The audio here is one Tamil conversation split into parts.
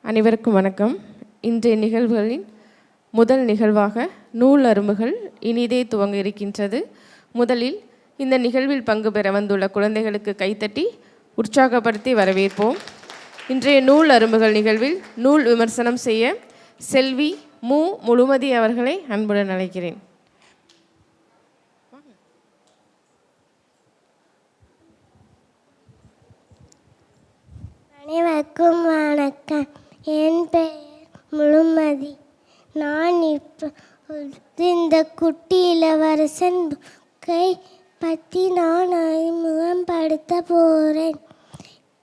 அனைவருக்கும் வணக்கம். இன்றைய நிகழ்வுகளின் முதல் நிகழ்வாக நூல் அரும்புகள் இனிதே துவங்க இருக்கின்றது. முதலில் இந்த நிகழ்வில் பங்கு பெற வந்துள்ள குழந்தைகளுக்கு கைத்தட்டி உற்சாகப்படுத்தி வரவேற்போம். இன்றைய நூல் அரும்புகள் நிகழ்வில் நூல் விமர்சனம் செய்ய செல்வி மு. முழுமதி அவர்களை அன்புடன் அழைக்கிறேன். அனைவருக்கும் வணக்கம். என் பெயர் முழுமதி. நான் இப்போ இந்த குட்டி இளவரசன் புக்கை பற்றி நான் அறிமுகப்படுத்த போகிறேன்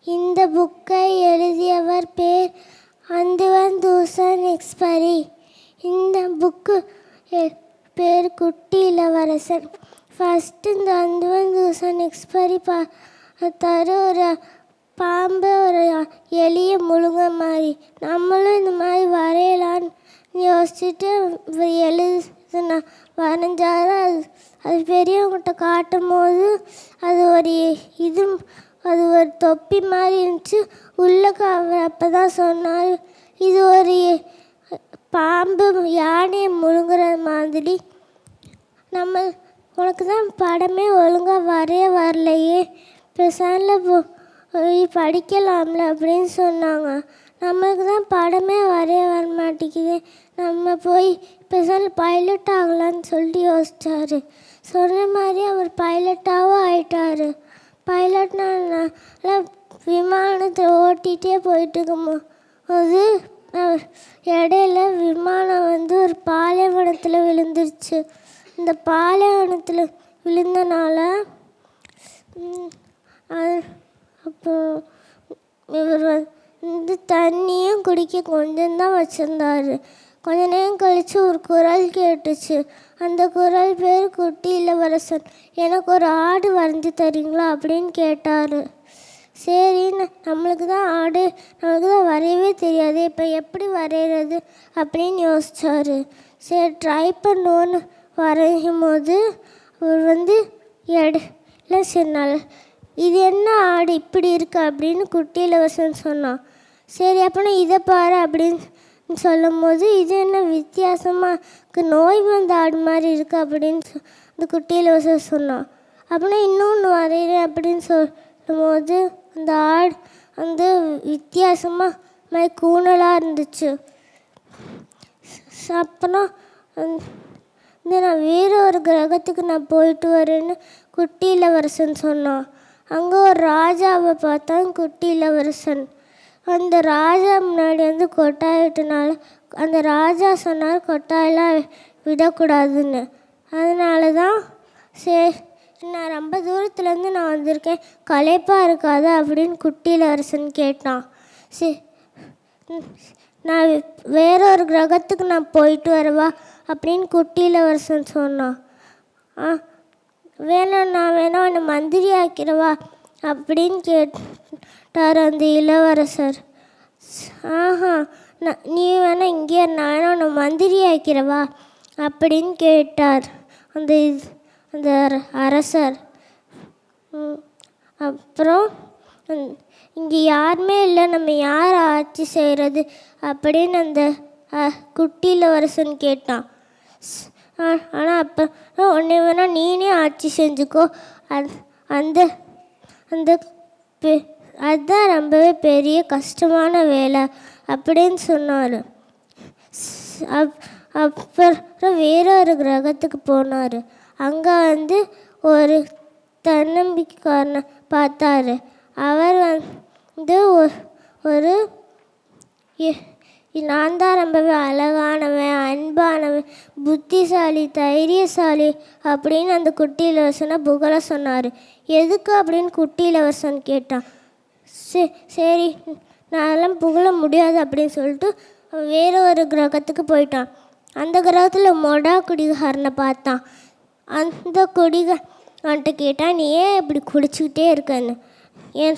இந்த புக்கை எழுதியவர் பேர் அந்துவன் தூசன் எக்ஸ்பரி இந்த புக்கு எ- பேர் குட்டி இளவரசன். ஃபஸ்ட்டு இந்த அந்துவன் தூசன் எக்ஸ்பரி பார்த்தாரு ஒரு பாம்பு ஒரு எளிய முழுங்க மாதிரி. நம்மளும் இந்த மாதிரி வரையலான்னு யோசிச்சுட்டு எழுதுனா வரைஞ்சாலும் அது அது பெரியவங்ககிட்ட காட்டும் போது அது ஒரு இது அது ஒரு தொப்பி மாதிரி இருந்துச்சு. உள்ள அவர் அப்போ தான் சொன்னார் இது ஒரு பாம்பு யானையை முழுங்குற மாதிரி. நம்ம உனக்கு தான் படமே ஒழுங்காக வரைய வரலையே. பேசாமல் போ படிக்கலாம்ல அப்படின்னு சொன்னாங்க. நம்மளுக்கு தான் படமே வரைய வர மாட்டேங்குது நம்ம போய் பேசாமல் பைலட் ஆகலான்னு சொல்லி யோசிச்சார். சொன்ன மாதிரி அவர் பைலட்டாகவும் ஆயிட்டார். பைலட்னால விமானத்தை ஓட்டிகிட்டே போயிட்டு அது அவர் இடையில விமானம் வந்து ஒரு பாலைவனத்தில் விழுந்துருச்சு. இந்த பாலைவனத்தில் விழுந்தனால அது- அப்போ இவர் வந்து தண்ணியும் குடிக்க கொஞ்சம் தான் வச்சுருந்தாரு. கொஞ்ச நேரம் கழித்து ஒரு குரல் கேட்டுச்சு. அந்த குரல் பேர் குட்டி இளவரசன். எனக்கு ஒரு ஆடு வரைஞ்சி தரீங்களா அப்படின்னு கேட்டார். சரின்னு நம்மளுக்கு தான் ஆடு நம்மளுக்கு தான் வரையவே தெரியாது. இப்போ எப்படி வரைகிறது அப்படின்னு யோசித்தார் சரி ட்ரை பண்ணுவோன்னு வரையும் போது அவர் வந்து எடு இல்லை சரி நல்ல இது என்ன ஆடு இப்படி இருக்கு அப்படின்னு குட்டி இளவரசன் சொன்னான். சரி அப்படின்னா இதை பாரு அப்படின்னு சொல்லும் போது இது என்ன வித்தியாசமாக நோய் வந்த ஆடு மாதிரி இருக்கு அப்படின்னு சொ- அந்த குட்டி இளவரசன் சொன்னான். அப்படின்னா இன்னொன்று வரைகிறேன் அப்படின்னு சொல்லும்போது அந்த ஆடு வந்து வித்தியாசமாக மாதிரி கூணலாக இருந்துச்சு. ஸ் அப்புறம் இந்த நான் வேறு ஒரு கிரகத்துக்கு நான் போயிட்டு வரேன்னு குட்டி இளவரசன் சொன்னான். அங்கே ஒரு ராஜாவை பார்த்தான் குட்டி இளவரசன். அந்த ராஜா முன்னாடி வந்து கொட்டாயிட்டனால அந்த ராஜா சொன்னார் கொட்டாயெல்லாம் விடக்கூடாதுன்னு. அதனால தான் சரி நான் ரொம்ப தூரத்துலேருந்து நான் வந்திருக்கேன். களைப்பாக இருக்காது அப்படின்னு குட்டி இளவரசன் கேட்டான். சரி நான் வேற ஒரு கிரகத்துக்கு நான் போயிட்டு வரவா? அப்படின்னு குட்டி இளவரசன் சொன்னான். ஆ வேணாண்ணா நான் வேணா உன்னை மந்திரி ஆக்கிடவா அப்படின்னு கேட்டார் அந்த இளவரசர். ஆஹா நான் நீ வேணா இங்கே நான் வேணா உன்னை மந்திரி ஆக்கிறவா அப்படின்னு கேட்டார் அந்த இது- அந்த அர- அரசர். அப்புறம் இங்கே யாருமே இல்லை நம்ம யார் ஆட்சி செய்கிறது அப்படின்னு அந்த குட்டியில் குட்டி கேட்டான். ஆனால் அப்போ ஒன்று வேணா நீனே ஆட்சி செஞ்சுக்கோ. அது அந்த அந்த பெ- அதுதான் ரொம்பவே பெரிய கஷ்டமான வேலை அப்படின்னு சொன்னார். அப் அப்புறம் வேறொரு கிரகத்துக்கு போனார். அங்கே வந்து ஒரு தன்னம்பிக்கைக்காரனை பார்த்தாரு. அவர் வந்து ஒரு ஏ நான் தான் ரொம்பவே அழகானவன் அன்பானவன் புத்திசாலி தைரியசாலி அப்படின்னு அந்த குட்டி இளவரசனை புகழ சொன்னார். எதுக்கு அப்படின்னு குட்டி இளவரசன் கேட்டான். சே- சரி நான் புகழ முடியாது அப்படின்னு சொல்லிட்டு வேறு ஒரு கிரகத்துக்கு போயிட்டான். அந்த கிரகத்தில் மொடா குடிகாரனை பார்த்தான். அந்த குடிகாரன்ட்ட கேட்டான் நீ ஏன் இப்படி குடிச்சிக்கிட்டே இருக்கன்னு? ஏன்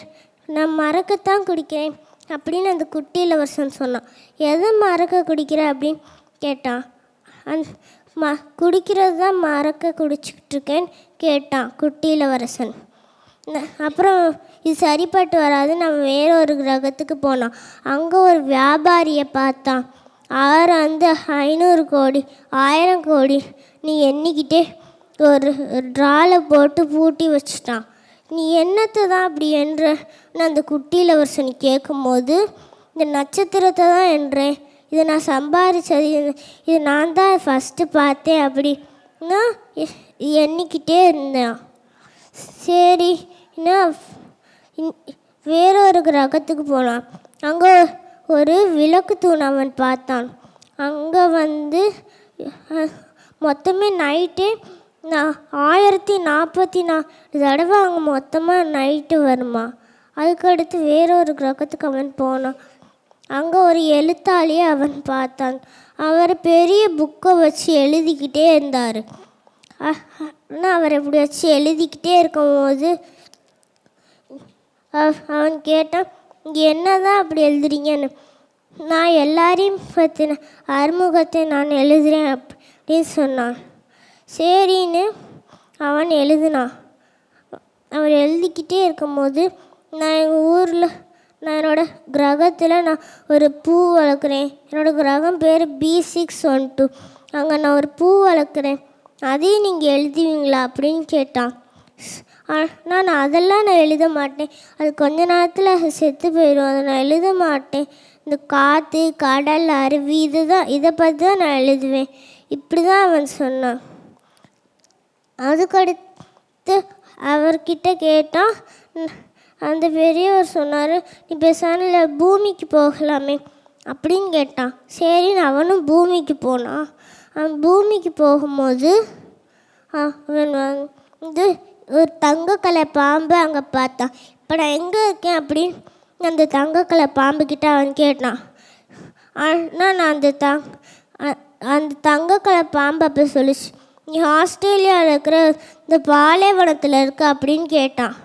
நான் மறக்கத்தான் குடிக்கிறேன். அப்படின்னு அந்த குட்டி இளவரசன் சொன்னான். எதை மறக்க குடிக்கிற? அப்படின்னு கேட்டான். அந் ம குடிக்கிறது தான் மறக்க குடிச்சிக்கிட்டு இருக்கேன்னு கேட்டான் குட்டி இளவரசன் அப்புறம் இது சரிப்பட்டு வராது நம்ம வேற ஒரு கிரகத்துக்கு போனோம். அங்கே ஒரு வியாபாரியை பார்த்தான். அவர் அந்த ஐநூறு கோடி ஆயிரம் கோடி நீ எண்ணிக்கிட்டே ஒரு ட்ராவில் போட்டு பூட்டி வச்சிட்டான். நீ என்னத்தை தான் அப்படி என்ற? நான் அந்த குட்டி இளவரசன் கேட்கும்போது இந்த நட்சத்திரத்தை தான் என்றேன். இதை நான் சம்பாதிச்சது இது- நான் தான் ஃபஸ்ட்டு பார்த்தேன் அப்படின்னா எண்ணிக்கிட்டே இருந்தேன். சரி என்ன? இன்- வேற ஒரு கிரகத்துக்கு போனான். அங்கே ஒரு விளக்கு தூண் அவன் பார்த்தான். அங்கே வந்து மொத்தமே நைட்டே நான் ஆயிரத்தி நாற்பத்தி நாலு தடவை அங்கே மொத்தமாக நைட்டு வருமா? அதுக்கடுத்து வேற ஒரு கிரகத்துக்கு அவன் போனான். அங்கே ஒரு எழுத்தாளியை அவன் பார்த்தான். அவர் பெரிய புக்கை வச்சு எழுதிக்கிட்டே இருந்தார். ஆனால் அவர் இப்படி வச்சு எழுதிக்கிட்டே இருக்கும்போது அவன் கேட்டான் இங்கே என்ன தான் அப்படி எழுதுறீங்கன்னு? நான் எல்லாரையும் பற்றின அறிமுகத்தை நான் எழுதுகிறேன் அப்படின்னு சொன்னான். சரின்னு அவன் எழுதினான் அவர் எழுதிக்கிட்டே இருக்கும்போது நான் எங்கள் ஊரில் நான் என்னோடய கிரகத்தில் நான் ஒரு பூ வளர்க்குறேன். என்னோடய கிரகம் பேர் பி சிக்ஸ் ஒன் டூ அங்கே நான் ஒரு பூ வளர்க்குறேன். அதையும் நீங்கள் எழுதுவீங்களா அப்படின்னு கேட்டான். நான் அதெல்லாம் நான் எழுத மாட்டேன். அது கொஞ்ச நேரத்தில் செத்து போயிடும் அதை நான் எழுத மாட்டேன். இந்த காற்று கடல் அருவி இதுதான் இதை பற்றி தான் நான் எழுதுவேன். இப்படி தான் அவன் சொன்னான். அதுக்கடுத்து அவர்கிட்ட கேட்டால் அந்த பெரியவர் சொன்னார் நீ பேசாமல் பூமிக்கு போகலாமே அப்படின்னு கேட்டான் சரின்னு அவனும் பூமிக்கு போனான் அவன் பூமிக்கு போகும்போது அவன் வந்து ஒரு தங்கக்கலை பாம்பு அங்கே பார்த்தான் இப்போ நான் எங்கே இருக்கேன்? அப்படின்னு அந்த தங்கக்கலை பாம்புக்கிட்ட அவன் கேட்டான் ஆனால் நான் அந்த தங் அந்த தங்கக்கலை பாம்பு அப்போ சொல்லிச்சு நீ ஆஸ்திரேலியாவில் இருக்கிற இந்த பாலைவனத்தில் இருக்க அப்படின்னு கேட்டான்.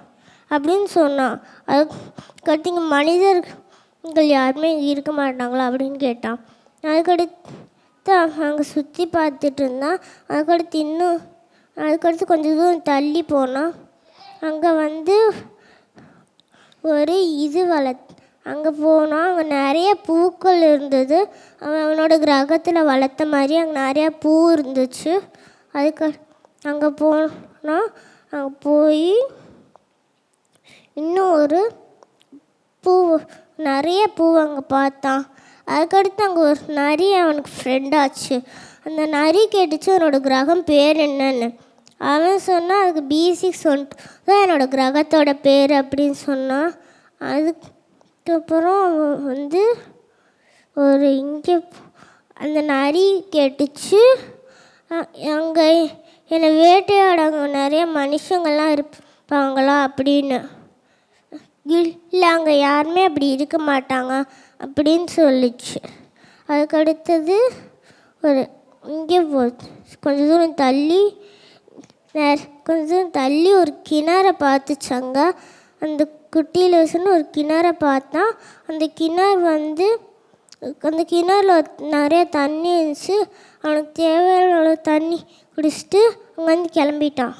அப்படின்னு சொன்னான். அதுக்கடுத்து இங்கே மனிதர்கள் யாருமே இங்கே இருக்க மாட்டாங்களா அப்படின்னு கேட்டான். அதுக்கடுத்து அங்கே சுற்றி பார்த்துட்டு இருந்தான். அதுக்கடுத்து இன்னும் அதுக்கடுத்து கொஞ்சம் தூரம் தள்ளி போனான். அங்கே வந்து ஒரு இது வள அங்கே போனால் அங்கே நிறைய பூக்கள் இருந்தது. அவன் அவனோட கிரகத்தில் வளர்த்த மாதிரி அங்கே நிறையா பூ இருந்துச்சு. அதுக்கு அங்கே போனால் அங்கே போய் இன்னும் ஒரு பூ நிறைய பூ அங்கே பார்த்தான். அதுக்கடுத்து அங்கே ஒரு நரி அவனுக்கு ஃப்ரெண்ட் ஆச்சு. அந்த நரி கேட்டுச்சு அவனோட கிரகம் பேர் என்னன்னு? அவன் சொன்னால் அதுக்கு பி சிக்ஸ் ஒன் தான் என்னோடய கிரகத்தோட பேர் அப்படின்னு சொன்னான் அதுக்கப்புறம் அவன் வந்து ஒரு இங்கே அந்த நரி கேட்டுச்சு. அங்கே என்னை வேட்டையாடங்க. நிறைய மனுஷங்கள்லாம் இருப்பாங்களா அப்படின்னு. இல்லை அங்கே யாருமே அப்படி இருக்க மாட்டாங்க அப்படின்னு சொல்லிச்சு. அதுக்கடுத்தது ஒரு இங்கே போ கொஞ்ச தூரம் தள்ளி நெ- கொஞ்ச தூரம் தள்ளி ஒரு கிணறை பார்த்துச்சாங்க அந்த குட்டியில் ஒரு கிணறை பார்த்தா அந்த கிணறு வந்து அந்த கிணறுல நிறைய தண்ணி இருந்துச்சு. அவனுக்கு தேவையான அளவு தண்ணி குடிச்சிட்டு அங்கேருந்து கிளம்பிட்டான்.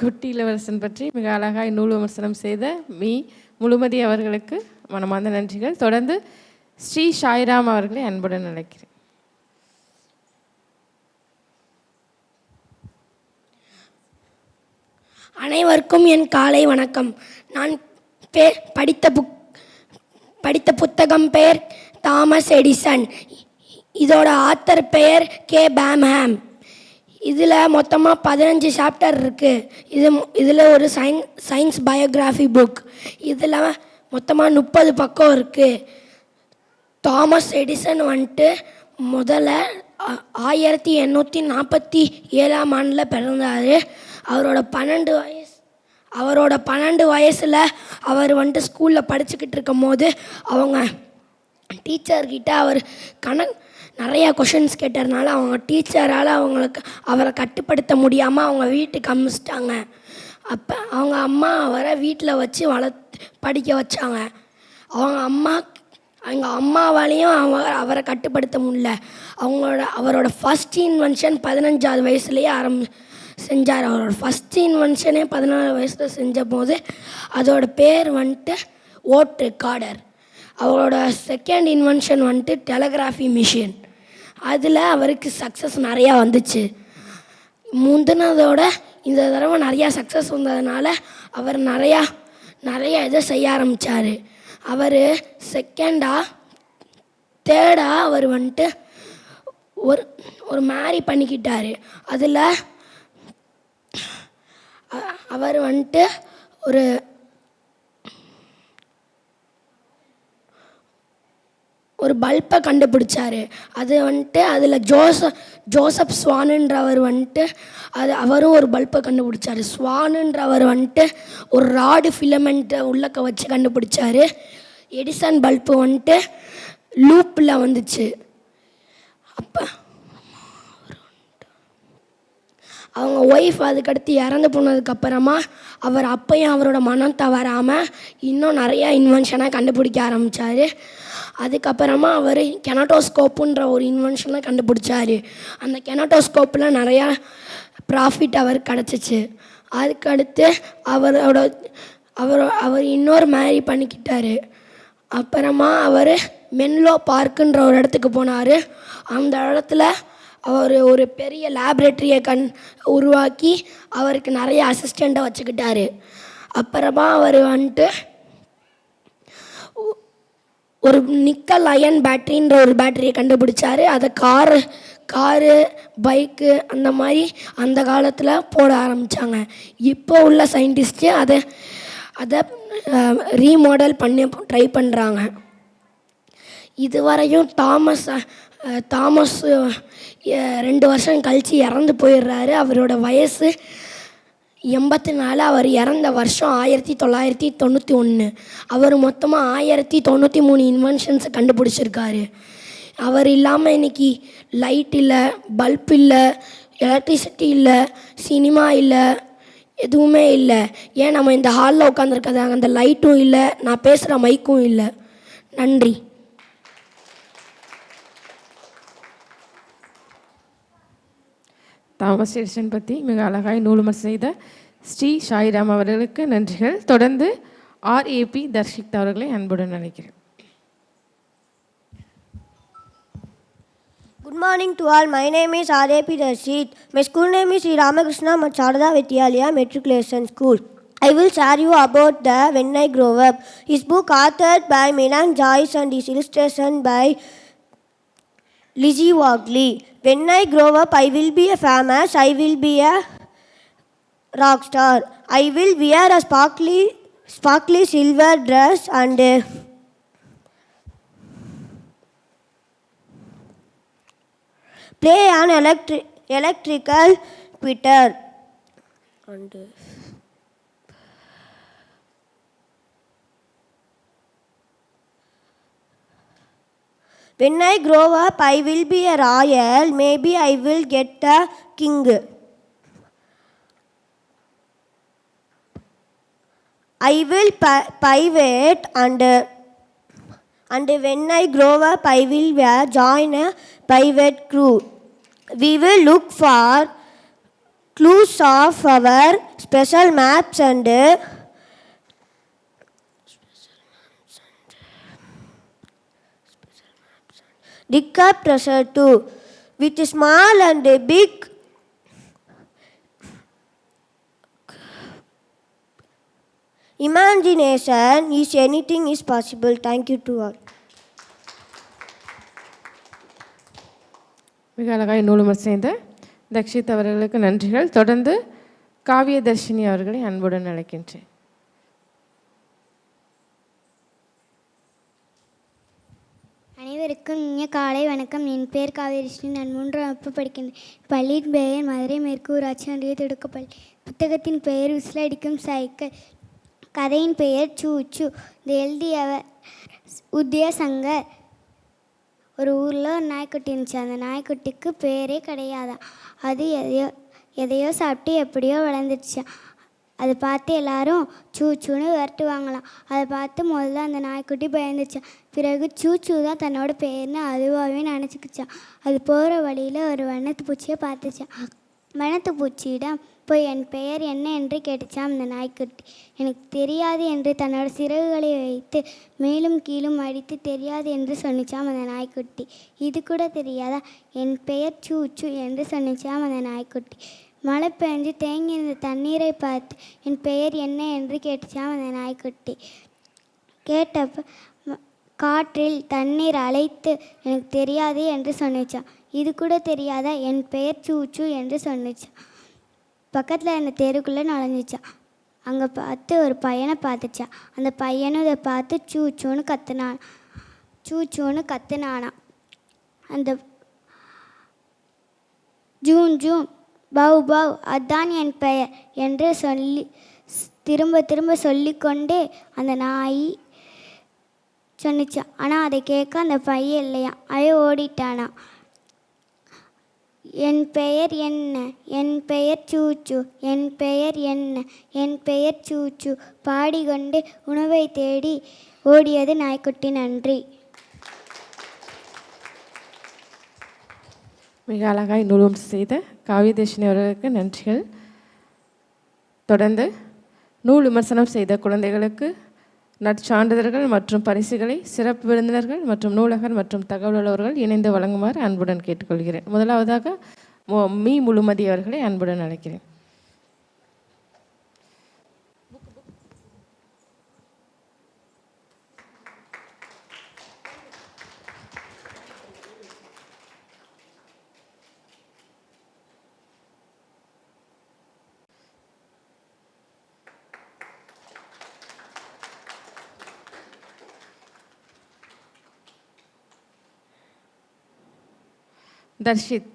குட்டி இளவரசன் பற்றி மிக அழகாய் நூல் விமர்சனம் செய்த மீ. முழுமதி அவர்களுக்கு மனமார்ந்த நன்றிகள். தொடர்ந்து ஸ்ரீ சாய்ராம் அவர்களை அன்புடன் அழைக்கிறேன். அனைவருக்கும் என் காலை வணக்கம். நான் பே படித்த புக் படித்த புத்தகம் பெயர் தாமஸ் எடிசன். இதோட ஆத்தர் பெயர் கே. பேம்ஹாம். இதில் மொத்தமாக பதினஞ்சு சாப்டர் இருக்குது இது இதில் ஒரு சயின் சயின்ஸ் பயோகிராஃபி புக் இதில் மொத்தமாக முப்பது பக்கம் இருக்குது தாமஸ் எடிசன் வந்துட்டு முதல்ல ஆ- ஆயிரத்தி எண்ணூற்றி நாற்பத்தி ஏழாம் ஆண்டில் பிறந்தார். அவரோட பன்னெண்டு வயசு அவரோட பன்னெண்டு வயசில் அவர் வந்துட்டு ஸ்கூலில் படிச்சுக்கிட்டு இருக்கும் போது அவங்க டீச்சர்கிட்ட அவர் கணக் நிறையா கொஷின்ஸ் கேட்டதுனால அவங்க டீச்சரால் அவங்களுக்கு அவரை கட்டுப்படுத்த முடியாமல் அவங்க வீட்டுக்கு அமிச்சிட்டாங்க. அப்போ அவங்க அம்மா அவரை வீட்டில் வச்சு வளர்த்து படிக்க வச்சாங்க. அவங்க அம்மா அவங்க அம்மாவாலையும் அவங்க அவரை கட்டுப்படுத்த முடியல. அவங்களோட அவரோட ஃபஸ்ட் இன்வென்ஷன் பதினஞ்சாவது வயசுலேயே ஆரம்பி செஞ்சார். அவரோட ஃபஸ்ட் இன்வென்ஷனே பதினாலு வயசில் செஞ்ச போது அதோட பேர் வந்துட்டு ஓட் ரெக்கார்டர் அவரோட செகண்ட் இன்வென்ஷன் வந்துட்டு டெலகிராஃபி மிஷின் அதில் அவருக்கு சக்ஸஸ் நிறையா வந்துச்சு. முந்தினதோட இந்த தடவை நிறையா சக்ஸஸ் வந்ததுனால அவர் நிறையா நிறைய இதை செய்ய ஆரம்பித்தார் அவர் செகண்டாக தேர்டாக அவர் வந்துட்டு ஒரு ஒரு மேரி பண்ணிக்கிட்டார். அதில் அவர் வந்துட்டு ஒரு ஒரு பல்பை கண்டுபிடிச்சார். அது வந்துட்டு அதில் ஜோசப் ஜோசப் ஸ்வானுன்றவர் வந்துட்டு அது அவரும் ஒரு பல்பை கண்டுபிடிச்சாரு. ஸ்வானுன்றவர் வந்துட்டு ஒரு ராடு ஃபிலமெண்ட்டை உள்ளக்க வச்சு கண்டுபிடிச்சாரு. எடிசன் பல்பு வந்துட்டு லூப்பில் வந்துச்சு. அப்போ அவங்க ஒய்ஃப் அதுக்கடுத்து இறந்து போனதுக்கப்புறமா அவர் அப்பையும் அவரோட மனம் தவறாமல் இன்னும் நிறையா இன்வென்ஷனாக கண்டுபிடிக்க ஆரம்பித்தார் அதுக்கப்புறமா அவர் கெனட்டோஸ்கோப்புன்ற ஒரு இன்வென்ஷனை கண்டுபிடிச்சாரு. அந்த கெனட்டோஸ்கோப்பில் நிறையா ப்ராஃபிட் அவர் கிடச்சிச்சு. அதுக்கடுத்து அவரோட அவர் அவர் இன்னொரு மேரி பண்ணிக்கிட்டார். அப்புறமா அவர் மென்லோ பார்க்குன்ற ஒரு இடத்துக்கு போனார். அந்த இடத்துல அவர் ஒரு பெரிய லேப்ரேட்டரியை கண் உருவாக்கி அவருக்கு நிறைய அசிஸ்டண்ட்டை வச்சுக்கிட்டாரு. அப்புறமா அவர் வந்துட்டு ஒரு நிக்கல் அயன் பேட்டரின்ற ஒரு பேட்டரியை கண்டுபிடிச்சாரு. அதை காரு காரு பைக்கு அந்த மாதிரி அந்த காலத்தில் போட ஆரம்பித்தாங்க இப்போ உள்ள சயின்டிஸ்ட்டு அதை அதை ரீமாடல் பண்ணி ட்ரை பண்ணுறாங்க இதுவரையும் தாமஸ் தாமஸ் ரெண்டு வருஷம் கழித்து இறந்து போயிடுறாரு. அவரோட வயசு எண்பத்தி நாலு அவர் இறந்த வருஷம் ஆயிரத்தி தொள்ளாயிரத்தி தொண்ணூற்றி ஒன்று அவர் மொத்தமாக ஆயிரத்தி தொண்ணூற்றி மூணு இன்வென்ஷன்ஸை கண்டுபிடிச்சிருக்காரு. அவர் இல்லாமல் இன்னைக்கு லைட் இல்லை பல்ப் இல்லை எலக்ட்ரிசிட்டி இல்லை சினிமா இல்லை எதுவுமே இல்லை. ஏன் நம்ம இந்த ஹாலில் உட்காந்துருக்கதாங்க அந்த லைட்டும் இல்லை நான் பேசுகிற மைக்கும் இல்லை. நன்றி. தாமஸ் எடிசன் பற்றி மிக அழகாய் நூலுமர் செய்த ஸ்ரீ சாய்ராம் அவர்களுக்கு நன்றிகள் தொடர்ந்து ஆர்ஏபி தர்ஷித் அவர்களை அன்புடன் அழைக்கிறேன் Good morning to all. My name is R.A.P. Darshit. My school name is Sri Ramakrishna Macharada Vidyalaya Matriculation School. I will share you about the When I Grow Up. His book authored by Milan Joyce and his illustration by Lizzie Wagley. When I grow up, I will be a famous. I will be a rock star. I will wear a sparkly, sparkly silver dress and uh, play an electri- electrical guitar. And uh, when I grow up, I will be a royal. Maybe I will get a king. I will pi- pivot and and when I grow up, I will uh, join a private crew. We will look for clues of our special maps and uh, dig up treasure too. With small and big imagination, is anything is possible. Thank you to all. மிக அழகாய் நூலுமர் செய்த தக்ஷித் அவர்களுக்கு நன்றிகள் தொடர்ந்து காவியதர்ஷினி அவர்களை அன்புடன் அழைக்கின்றேன் அனைவருக்கும் இனிய காலை வணக்கம். என் பேர் காவேரிஷ்ணி நான் மூன்று வகுப்பு படிக்கின்றேன் பள்ளியின் பெயர் மதுரை மேற்கு ஊராட்சி ஒன்றிய துடுக்கப்பள்ளி. புத்தகத்தின் பெயர் விசிலடிக்கும் சைக்கிள் கதையின் பெயர் சூ சூ. இது எழுதியவர் உதயசங்கர் ஒரு ஊரில் ஒரு நாய்க்குட்டி இருந்துச்சு. அந்த நாய்க்குட்டிக்கு பேரே கிடையாதான் அது எதையோ எதையோ சாப்பிட்டு எப்படியோ வளர்ந்துடுச்சு அதை பார்த்து எல்லாரும் சூ சூன்னு விரட்டுவாங்களாம். அதை பார்த்து முதல்ல அந்த நாய்க்குட்டி பயந்துச்சான் பிறகு சூ சூ தான் தன்னோட பேர்னு அதுவாகவே நினச்சிக்கிச்சான் அது போகிற வழியில் ஒரு வண்ணத்து பூச்சியை பார்த்துச்சான் வனத்து பூச்சியிடம் போய் என் பெயர் என்ன? என்று கேட்டுச்சான் அந்த நாய்க்குட்டி. எனக்கு தெரியாது என்று தன்னோட சிறகுகளை வைத்து மேலும் கீழும் அடித்து தெரியாது என்று சொன்னிச்சாம் அந்த நாய்க்குட்டி. இது கூட தெரியாதா? என் பெயர் சூச்சு என்று சொன்னிச்சாம் அந்த நாய்க்குட்டி. மழை பெஞ்சு தேங்கி இருந்த தண்ணீரை பார்த்து என் பெயர் என்ன? என்று கேட்டுச்சாம் அந்த நாய்க்குட்டி. கேட்டப்ப காற்றில் தண்ணீர் அழைத்து எனக்கு தெரியாது என்று சொன்னிச்சான் இது கூட தெரியாதா? என் பெயர் சூச்சு என்று சொன்னிச்சான் பக்கத்தில் இருந்த தெருக்குள்ளே நுழைஞ்சிச்சான் அங்கே பார்த்து ஒரு பையனை பார்த்துச்சான் அந்த பையனும் இதை பார்த்து சூச்சூன்னு கத்துனான் சூச்சூன்னு கத்துனானா. அந்த ஜூன் ஜூன் பவ் பவ் அதான் என் பெயர் என்று சொல்லி திரும்ப திரும்ப சொல்லிக்கொண்டே அந்த நாய் சொன்னிச்சு. ஆனால் அதை கேட்க அந்த பையன் இல்லையா? அழ ஓடிட்டானா? என் பெயர் என்ன? என் பெயர் சூச்சு. என் பெயர் என்ன? என் பெயர் சூச்சு. பாடிக்கொண்டு உணவை தேடி ஓடியது நாய்க்குட்டி நன்றி. மிக அழகாய் நூலும் செய்த காவியதேஷினி அவர்களுக்கு நன்றிகள். தொடர்ந்து நூல் விமர்சனம் செய்த குழந்தைகளுக்கு நற்சான்றிதழ்கள் மற்றும் பரிசுகளை சிறப்பு விருந்தினர்கள் மற்றும் நூலகர் மற்றும் தகவல் உள்ளவர்கள் இணைந்து வழங்குமாறு அன்புடன் கேட்டுக்கொள்கிறேன். முதலாவதாக மீ முழுமதி அவர்களை அன்புடன் அழைக்கிறேன். தர்ஷித்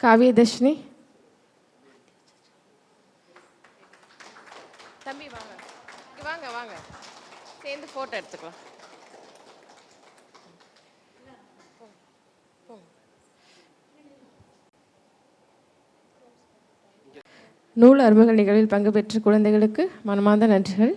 காவியதர்ஷினி தம்பி வாங்க. வாங்க வாங்க. சேர்ந்து ஃபோட்டோ எடுத்துக்கலாம். நூல் அருமகள் நிகழ்வில் பங்கு பெற்ற குழந்தைகளுக்கு மனமார்ந்த நன்றிகள்.